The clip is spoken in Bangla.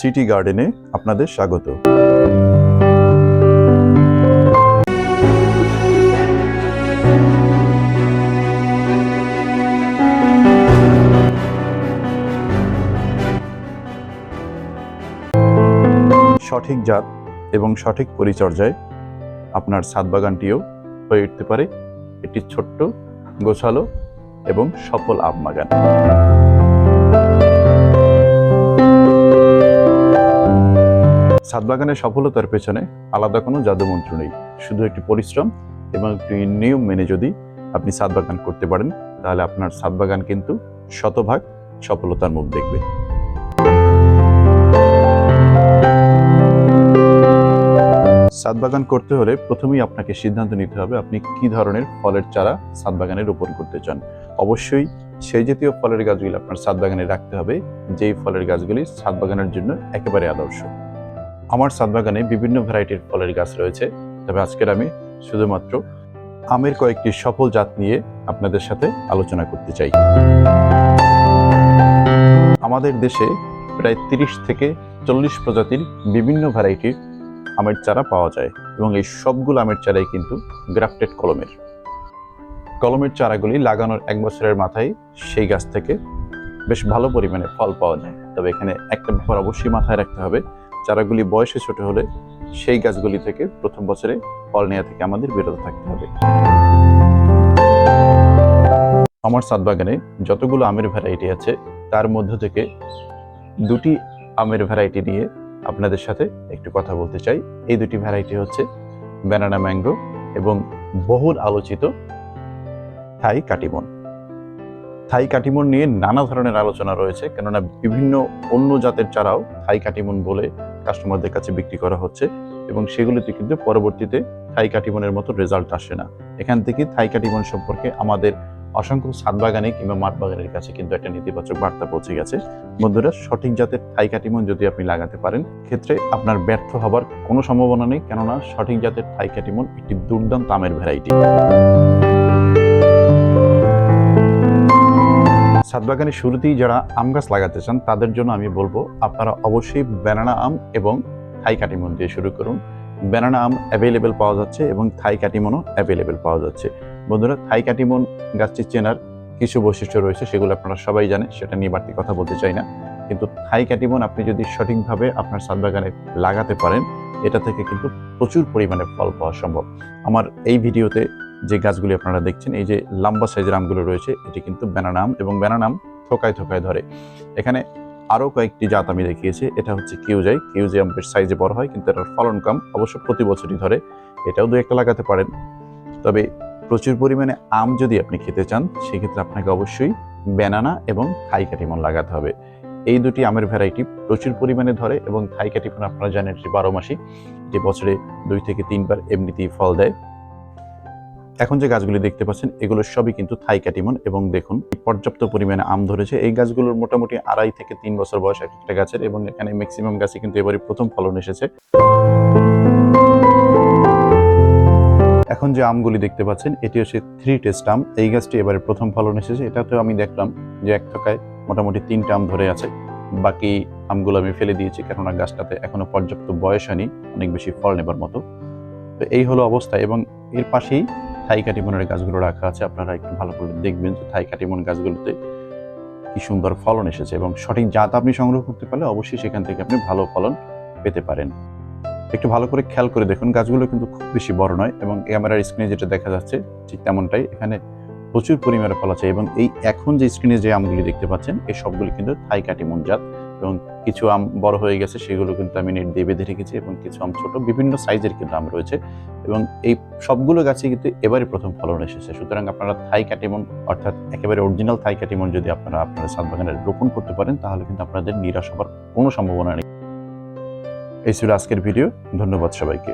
সিটি গার্ডেনে আপনাদের স্বাগত। সঠিক জাত এবং সঠিক পরিচর্যায় আপনার ছাদ বাগানটিও হয়ে উঠতে পারে। একটি ছোট্ট, গোছালো এবং সফল আম বাগান। ছাদ বাগানের সফলতার পেছনে আলাদা কোনো জাদুমন্ত্র নেই। শুধু একটি পরিশ্রম এবং একটি নিয়ম মেনে যদি আপনি ছাদ বাগান করতে পারেন, তাহলে আপনার ছাদ বাগান কিন্তু শতভাগ সফলতার মুখ দেখবে। ছাদ বাগান করতে হলে প্রথমেই আপনাকে সিদ্ধান্ত নিতে হবে আপনি কি ধরনের ফলের চারা ছাদ বাগানে রোপণ করতে চান। অবশ্যই সেই জাতীয় ফলের গাছগুলি আপনার ছাদ বাগানে রাখতে হবে, যেই ফলের গাছগুলি ছাদ বাগানের জন্য একেবারে আদর্শ। আমার ছাদ বাগানে বিভিন্ন ভ্যারাইটির ফলের গাছ রয়েছে, তবে আজকের আমি শুধুমাত্র আমের কয়েকটি সফল জাত নিয়ে আপনাদের সাথে আলোচনা করতে চাই। আমাদের দেশে প্রায় তিরিশ থেকে চল্লিশ প্রজাতির বিভিন্ন ভ্যারাইটির আমের চারা পাওয়া যায় এবং এই সবগুলো আমের চারাই কিন্তু গ্রাফটেড কলমের। কলমের চারাগুলি লাগানোর এক বছরের মাথায় সেই গাছ থেকে বেশ ভালো পরিমাণে ফল পাওয়া যায়, তবে এখানে একটা ব্যাপার অবশ্যই মাথায় রাখতে হবে চারাগুলি বয়সে ছোট হলে সেই গাছগুলি থেকে প্রথম বছরে ফল নেওয়া থেকে আমাদের বিরত থাকতে হবে। আমার ছাদ বাগানে যতগুলো আমের ভ্যারাইটি আছে, তার মধ্য থেকে দুটি আমের ভ্যারাইটি নিয়ে আপনাদের সাথে একটু কথা বলতে চাই। এই দুটি ভ্যারাইটি হচ্ছে ব্যানানা ম্যাঙ্গো এবং বহুল আলোচিত থাই কাটিমন। থাই কাটিমন নিয়ে নানা ধরনের আলোচনা রয়েছে, কেননা বিভিন্ন অন্য জাতের চারাও থাই কাটিমন বলে কাস্টমারদের কাছে বিক্রি করা হচ্ছে এবং সেগুলিতে কিন্তু পরবর্তীতে থাই কাটিমনের মতো রেজাল্ট আসে না। এখান থেকে থাই কাটিমন সম্পর্কে আমাদের অসংখ্য ছাদ বাগানে কিংবা মাঠ বাগানের কাছে কিন্তু একটা নেতিবাচক বার্তা পৌঁছে গেছে। বন্ধুরা, সঠিক জাতের থাই কাটিমন যদি আপনি লাগাতে পারেন ক্ষেত্রে আপনার ব্যর্থ হবার কোনো সম্ভাবনা নেই। কেননা সঠিক জাতের থাই কাটিমন একটি দুর্দান্ত আমের ভ্যারাইটি বাগানের শুরুতেই যারা আম গাছ লাগাতে চান, তাদের জন্য আমি বলব, আপনারা অবশ্যই ব্যানানা আম এবং থাই কাটিমন দিয়ে শুরু করুন। ব্যানানা আম অ্যাভেলেবেল পাওয়া যাচ্ছে এবং থাই কাটিমনও অ্যাভেলেবেল পাওয়া যাচ্ছে। বন্ধুরা থাই কাটিমন গাছটি চেনার কিছু বৈশিষ্ট্য রয়েছে, সেগুলো আপনারা সবাই জানে সেটা নিয়ে বাড়তি কথা বলতে চাই না। কিন্তু থাই কাটিমন আপনি যদি সঠিকভাবে আপনার ছাদ বাগানে লাগাতে পারেন, এটা থেকে কিন্তু প্রচুর পরিমাণে ফল পাওয়া সম্ভব। আমার এই ভিডিওতে যে গাছগুলি আপনারা দেখছেন, এই যে লম্বা সাইজের আমগুলো রয়েছে, এটি কিন্তু ব্যানানা আম এবং ব্যানানা আম থোকায় থোকায় ধরে। এখানে আরও কয়েকটি জাত আমি দেখিয়েছি, এটা হচ্ছে কিউজাই। কিউজাই আম বেশ সাইজে বড় হয়, কিন্তু এটার ফলন কম, অবশ্য প্রতি বছরই ধরে। এটাও দু একটা লাগাতে পারেন। তবে প্রচুর পরিমাণে আম যদি আপনি খেতে চান, সেক্ষেত্রে আপনাকে অবশ্যই ব্যানানা এবং থাই কাটিমন লাগাতে হবে। এই দুটি আমের ভ্যারাইটি প্রচুর পরিমাণে ধরে এবং থাই কাটিমন আপনারা জানেন যে বারো মাসি। যে বছরে দুই থেকে তিনবার এমনিতেই ফল দেয়। এখন যে গাছগুলি দেখতে পাচ্ছেন, এগুলো সবই কিন্তু থাই কাটিমন এবং দেখুন, পর্যাপ্ত পরিমাণে আম ধরেছে। এই গাছগুলোর মোটামুটি আড়াই থেকে তিন বছর বয়স এক একটা গাছের এবং এখানে ম্যাক্সিমাম গাছে কিন্তু এবারে প্রথম ফলন এসেছে। এখন যে আমগুলি দেখতে পাচ্ছেন, এটি হচ্ছে থ্রি টেস্ট আম। এই গাছটি এবারে প্রথম ফলন এসেছে। এটাতেও আমি দেখলাম যে এক থকায় মোটামুটি তিনটা আম ধরে আছে। বাকি আমগুলো আমি ফেলে দিয়েছি, কেননা গাছটাতে এখনও পর্যাপ্ত বয়স হয়নি, অনেক বেশি ফল নেবার মতো। তো এই হলো অবস্থা এবং এর পাশেই থাই কাটিমনের গাছগুলো রাখা আছে। আপনারা একটু ভালো করে দেখবেন যে থাই কাটিমন গাছগুলোতে কি সুন্দর ফলন এসেছে এবং সঠিক জাত আপনি সংগ্রহ করতে পারলে অবশ্যই সেখান থেকে আপনি ভালো ফলন পেতে পারেন। একটু ভালো করে খেয়াল করে দেখুন, গাছগুলো কিন্তু খুব বেশি বড় নয় এবং ক্যামেরার স্ক্রিনে যেটা দেখা যাচ্ছে ঠিক তেমনটাই এখানে প্রচুর পরিমাণে ফল আছে এবং এই এখন যে স্ক্রিনে যে আমগুলি দেখতে পাচ্ছেন, এই সবগুলি কিন্তু থাই কাটিমন জাত। এবং কিছু আম বড় হয়ে গেছে, সেগুলো কিন্তু আমি নেট দিয়ে বেঁধে রেখেছি এবং কিছু আম ছোট, বিভিন্ন সাইজের কিন্তু আম রয়েছে এবং এই সবগুলো গাছে কিন্তু এবারে প্রথম ফলন এসেছে। সুতরাং আপনারা থাই কাটিমন অর্থাৎ একেবারে অরিজিনাল থাই কাটিমন যদি আপনারা আপনারা ছাদ বাগানে রোপণ করতে পারেন, তাহলে কিন্তু আপনাদের নিরাশ হবার কোনো সম্ভাবনা নেই। এই ছিল আজকের ভিডিও, ধন্যবাদ সবাইকে।